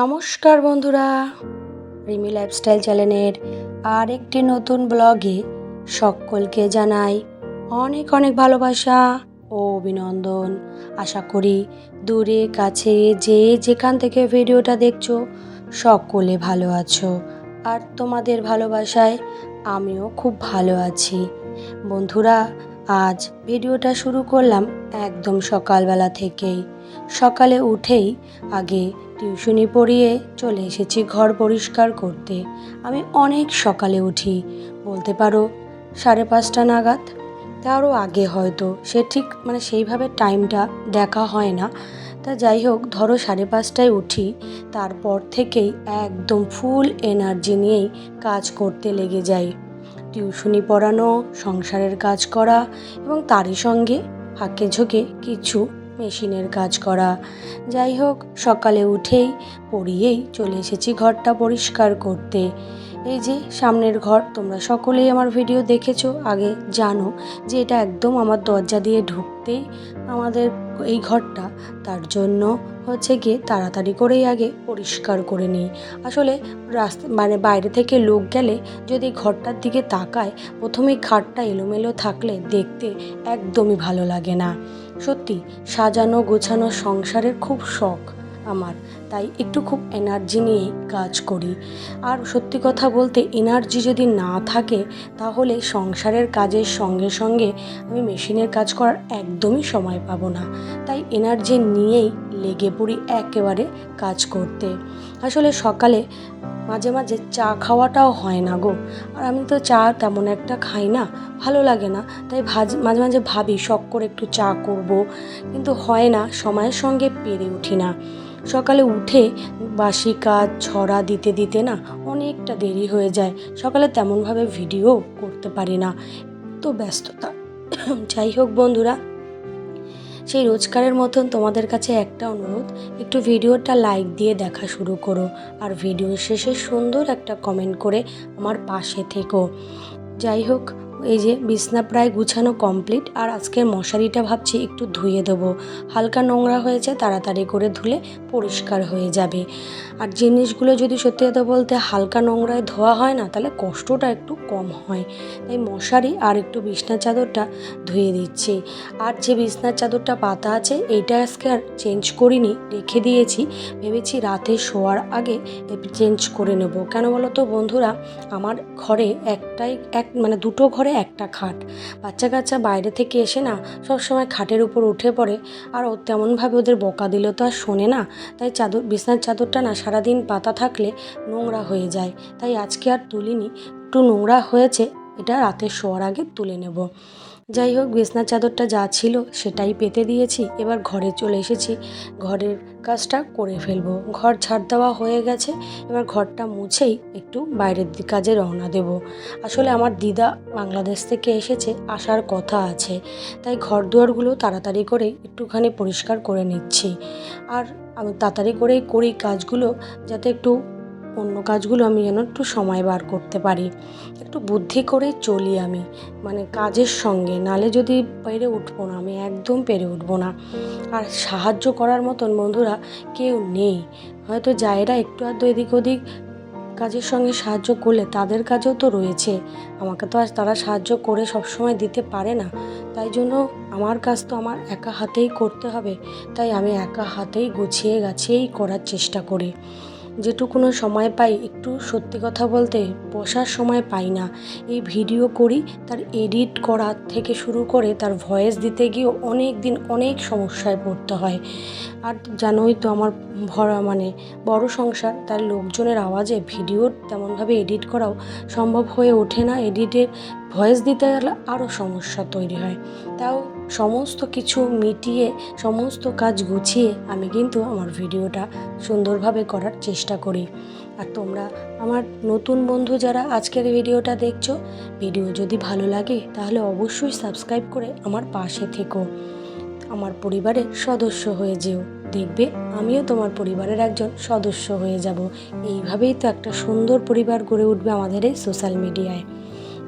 নমস্কার বন্ধুরা। রিমি লাইফস্টাইল চ্যানেলের আর একটি নতুন ব্লগে সকলকে জানাই অনেক অনেক ভালোবাসা ও অভিনন্দন। আশা করি দূরে, কাছে, যে যেখান থেকে ভিডিওটা দেখছ, সকলে ভালো আছো। আর তোমাদের ভালোবাসায় আমিও খুব ভালো আছি। বন্ধুরা, আজ ভিডিওটা শুরু করলাম একদম সকালবেলা থেকেই। সকালে উঠেই আগে টিউশনি পড়িয়ে চলে এসেছি ঘর পরিষ্কার করতে। আমি অনেক সকালে উঠি। বলতে পারো সাড়ে পাঁচটা নাগাদ। তারও আগে হয়তো। সে ঠিক মানে সেইভাবে টাইমটা দেখা হয় না। তা যাই হোক, ধরো সাড়ে পাঁচটায় উঠি। তারপর থেকেই একদম ফুল এনার্জি নিয়েই কাজ করতে লেগে যাই। টিউশনি পড়ানো, সংসারের কাজ করা এবং তারই সঙ্গে ফাঁকে ঝোঁকে কিছু মেশিনের কাজ করা। যাই হোক, সকালে উঠেই পড়িয়েই চলে এসেছি ঘরটা পরিষ্কার করতে। এই যে, সামনের ঘর, তোমরা সকলেই আমার ভিডিও দেখেছ, আগে জানো যে এটা একদম আমার দরজা দিয়ে ঢুকতেই আমাদের এই ঘরটা। তার জন্য হচ্ছে গিয়ে তাড়াতাড়ি করেই আগে পরিষ্কার করে নিই। আসলে রাস্তা মানে বাইরে থেকে লোক গেলে যদি ঘরটার দিকে তাকায় প্রথমেই খাটটা এলোমেলো থাকলে দেখতে একদমই ভালো লাগে না। সত্যি, সাজানো গোছানো সংসারের খুব শখ আমার। তাই একটু খুব এনার্জি নিয়ে কাজ করি। আর সত্যি কথা বলতে এনার্জি যদি না থাকে, তাহলে সংসারের কাজের সঙ্গে সঙ্গে আমি মেশিনের কাজ করার একদমই সময় পাবো না। তাই এনার্জি নিয়েই লেগে পড়ি একেবারে কাজ করতে। আসলে সকালে মাঝে মাঝে চা খাওয়াটাও হয় না গো। আর আমি তো চা তেমন একটা খাই না, ভালো লাগে না। তাই ভাজ, মাঝে মাঝে ভাবি শখ করে একটু চা করব। কিন্তু হয় না, সময়ের সঙ্গে পেরে উঠি না। সকালে উঠে বাসি কাজ, ছড়া দিতে দিতে না অনেকটা দেরি হয়ে যায়। সকালে তেমনভাবে ভিডিও করতে পারি না। তো ব্যস্ততা। যাই হোক বন্ধুরা সেই রোজকারের মতন তোমাদের কাছে একটা অনুরোধ, একটু ভিডিওটা লাইক দিয়ে দেখা শুরু করো আর ভিডিও শেষে সুন্দর একটা কমেন্ট করে আমার পাশে থেকো। যাই হোক এই যে বিছনা প্রায় গুছানো কমপ্লিট আর আজকের মশারিটা ভাবছি একটু ধুয়ে দেবো। হালকা নোংরা হয়েছে, তাড়াতাড়ি করে ধুলে পরিষ্কার হয়ে যাবে। আর জিনিসগুলো যদি সত্যি কথা বলতে হালকা নোংরায় ধোয়া হয় না, তাহলে কষ্টটা একটু কম হয়। তাই মশারি আর একটু বিছনার চাদরটা ধুয়ে দিচ্ছি। আর যে বিছনার চাদরটা পাতা আছে, এইটা আজকে আর চেঞ্জ করিনি, রেখে দিয়েছি। ভেবেছি রাতে শোয়ার আগে চেঞ্জ করে নেব। কেন বলো তো বন্ধুরা, আমার ঘরে একটাই, এক মানে দুটো ঘরে একটা খাট। বাচ্চা কাচ্চা বাইরে থেকে এসে না সবসময় খাটের উপর উঠে পড়ে। আর ও তেমনভাবে ওদের বকা দিলে তো আর শোনে না। তাই চাদর, বিছনার চাদরটা না সারাদিন পাতা থাকলে নোংরা হয়ে যায়। তাই আজকে আর তুলিনি। একটু নোংরা হয়েছে, এটা রাতে শোয়ার আগে তুলে নেব। যাই হোক বিছনার চাদরটা যা ছিল সেটাই পেতে দিয়েছি। এবার ঘরে চলে এসেছি। ঘরের কাজটা করে ফেলব। ঘর ছাড় দেওয়া হয়ে গেছে। এবার ঘরটা মুছেই একটু বাইরের কাজে রওনা দেব। আসলে আমার দিদা বাংলাদেশ থেকে এসেছে, আসার কথা আছে। তাই ঘর দুয়ারগুলো তাড়াতাড়ি করে একটুখানি পরিষ্কার করে নিচ্ছি। আর আমি তাড়াতাড়ি করেই করি কাজগুলো, যাতে একটু অন্য কাজগুলো আমি যেন একটু সময় বার করতে পারি। একটু বুদ্ধি করে চলি আমি মানে কাজের সঙ্গে। নালে যদি পেরে উঠবো না, আমি একদম পেরে উঠবো না। আর সাহায্য করার মতন বন্ধুরা কেউ নেই। হয়তো যায়েরা একটু আধটু এদিক ওদিক কাজের সঙ্গে সাহায্য করলে তাদের কাজেও তো রয়েছে। আমাকে তো আর তারা সাহায্য করে সবসময় দিতে পারে না। তাই জন্য আমার কাজ তো আমার একা হাতেই করতে হবে। তাই আমি একা হাতেই গুছিয়ে গাছিয়েই করার চেষ্টা করি। যেটুকুনো সময় পাই একটু সত্যি কথা বলতে বসার সময় পাই না। এই ভিডিও করি, তার এডিট করা থেকে শুরু করে তার ভয়েস দিতে গিয়েও অনেক দিন অনেক সমস্যায় পড়তে হয়। আর জানোই তো আমার ভরা মানে বড় সংসার, তার লোকজনের আওয়াজে ভিডিও তেমনভাবে এডিট করাও সম্ভব হয়ে ওঠে না। এডিটের ভয়েস দিতে গেলে আরও সমস্যা তৈরি হয়। তাও সমস্ত কিছু মিটিয়ে, সমস্ত কাজ গুছিয়ে আমি কিন্তু আমার ভিডিওটা সুন্দরভাবে করার চেষ্টা করি। আর তোমরা আমার নতুন বন্ধু যারা আজকের ভিডিওটা দেখছ, ভিডিও যদি ভালো লাগে তাহলে অবশ্যই সাবস্ক্রাইব করে আমার পাশে থেকো। আমার পরিবারের সদস্য হয়ে যেও। দেখবে আমিও তোমার পরিবারের একজন সদস্য হয়ে যাব। এইভাবেই তো একটা সুন্দর পরিবার গড়ে উঠবে আমাদের এই সোশ্যাল মিডিয়ায়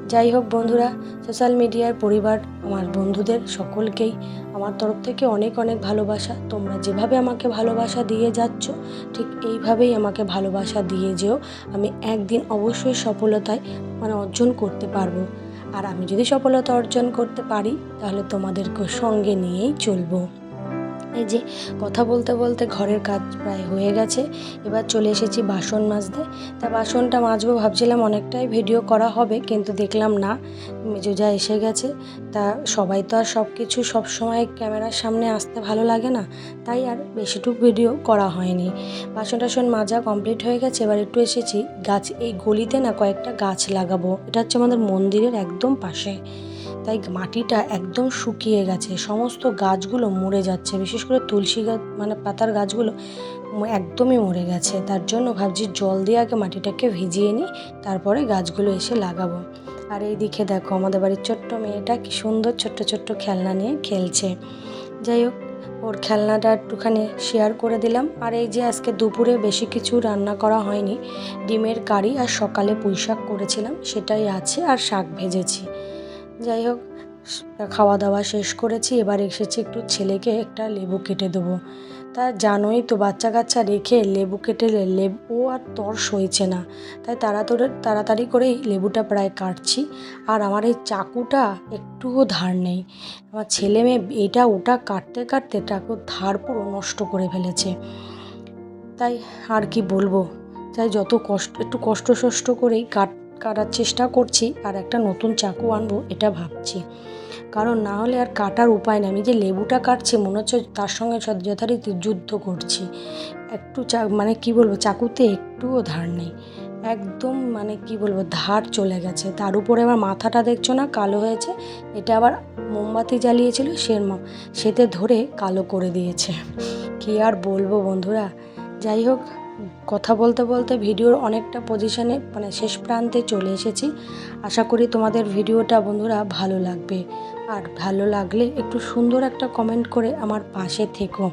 যাই হোক বন্ধুরা সোশ্যাল মিডিয়ার পরিবার, আমার বন্ধুদের সকলকেই আমার তরফ থেকে অনেক অনেক ভালোবাসা। তোমরা যেভাবে আমাকে ভালোবাসা দিয়ে যাচ্ছ, ঠিক এইভাবেই আমাকে ভালোবাসা দিয়ে যেও। আমি একদিন অবশ্যই সফলতায় মানে অর্জন করতে পারব। আর আমি যদি সফলতা অর্জন করতে পারি, তাহলে তোমাদেরকে সঙ্গে নিয়েই চলবো। এই যে কথা বলতে বলতে ঘরের কাজ প্রায় হয়ে গেছে। এবার চলে এসেছি বাসন মাজতে। তা বাসনটা মাজবো ভাবছিলাম অনেকটাই ভিডিও করা হবে, কিন্তু দেখলাম না। মেজোজা এসে গেছে। তা সবাই তো আর সব কিছু সবসময় ক্যামেরার সামনে আসতে ভালো লাগে না, তাই আর বেশিটুক ভিডিও করা হয়নি। বাসন টাসন মাজা কমপ্লিট হয়ে গেছে, এবার একটু এসেছি গাছ, এই গলিতে না কয়েকটা গাছ লাগাবো। এটা হচ্ছে আমাদের মন্দিরের একদম পাশে। তাই মাটিটা একদম শুকিয়ে গেছে। সমস্ত গাছগুলো মরে যাচ্ছে। বিশেষ করে তুলসী গাছ মানে পাতার গাছগুলো একদমই মরে গেছে। তার জন্য ভাবছি জল দিয়ে আগে মাটিটাকে ভিজিয়ে নিই, তারপরে গাছগুলো এসে লাগাবো। আর এই দিকে দেখো, আমাদের বাড়ির ছোট্ট মেয়েটা কি সুন্দর ছোট্ট ছোট্ট খেলনা নিয়ে খেলছে। যাই হোক, ওর খেলনাটা একটুখানি শেয়ার করে দিলাম। আর এই যে আজকে দুপুরে বেশি কিছু রান্না করা হয়নি, ডিমের কারি আর সকালে পুঁই শাক করেছিলাম, সেটাই আছে আর শাক ভেজেছি। যাই হোক খাওয়া দাওয়া শেষ করেছি, এবার এসেছি একটু ছেলেকে একটা লেবু কেটে দেবো। তা জানোই তো বাচ্চা কাচ্চা রেখে লেবু কেটে লেবু আর তর সইছে না। তাই তাড়াতাড়ি তাড়াতাড়ি করেই লেবুটা প্রায় কাটছি। আর আমার এই চাকুটা একটুও ধার নেই। আমার ছেলে মেয়ে এটা ওটা কাটতে কাটতে চাকুর ধার পুরো নষ্ট করে ফেলেছে। তাই আর কি বলব? তাই যত কষ্ট, একটু কষ্ট সষ্ট করেই কাট কাটার চেষ্টা করছি আর একটা নতুন চাকু আনব এটা ভাবছি। কারণ না হলে আর কাটার উপায় নেই। আমি যে লেবুটা কাটছি, মনে হচ্ছে তার সঙ্গে যথারীতি যুদ্ধ করছি। একটু চা মানে কি বলব, চাকুতে একটুও ধার নেই। একদম মানে কি বলব, ধার চলে গেছে। তার উপরে আবার মাথাটা দেখছ না, কালো হয়েছে? এটা আবার মোমবাতি জ্বালিয়েছিল, সে সেতে ধরে কালো করে দিয়েছে। কি আর বলব বন্ধুরা? যাই হোক কথা বলতে বলতে ভিডিওর অনেকটা পজিশনে মানে শেষ প্রান্তে চলে এসেছি। আশা করি তোমাদের ভিডিওটা বন্ধুরা ভালো লাগবে। আর ভালো লাগলে একটু সুন্দর একটা কমেন্ট করে আমার পাশে থেকো।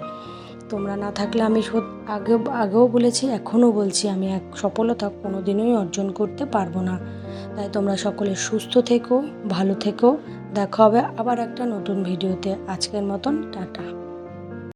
তোমরা না থাকলে আমি আগেও আগেও বলেছি, এখনও বলছি, আমি এক সফলতা কোনো দিনই অর্জন করতে পারব না। তাই তোমরা সকলে সুস্থ থেকো, ভালো থেকো। দেখা হবে আবার একটা নতুন ভিডিওতে। আজকের মতন, টাটা।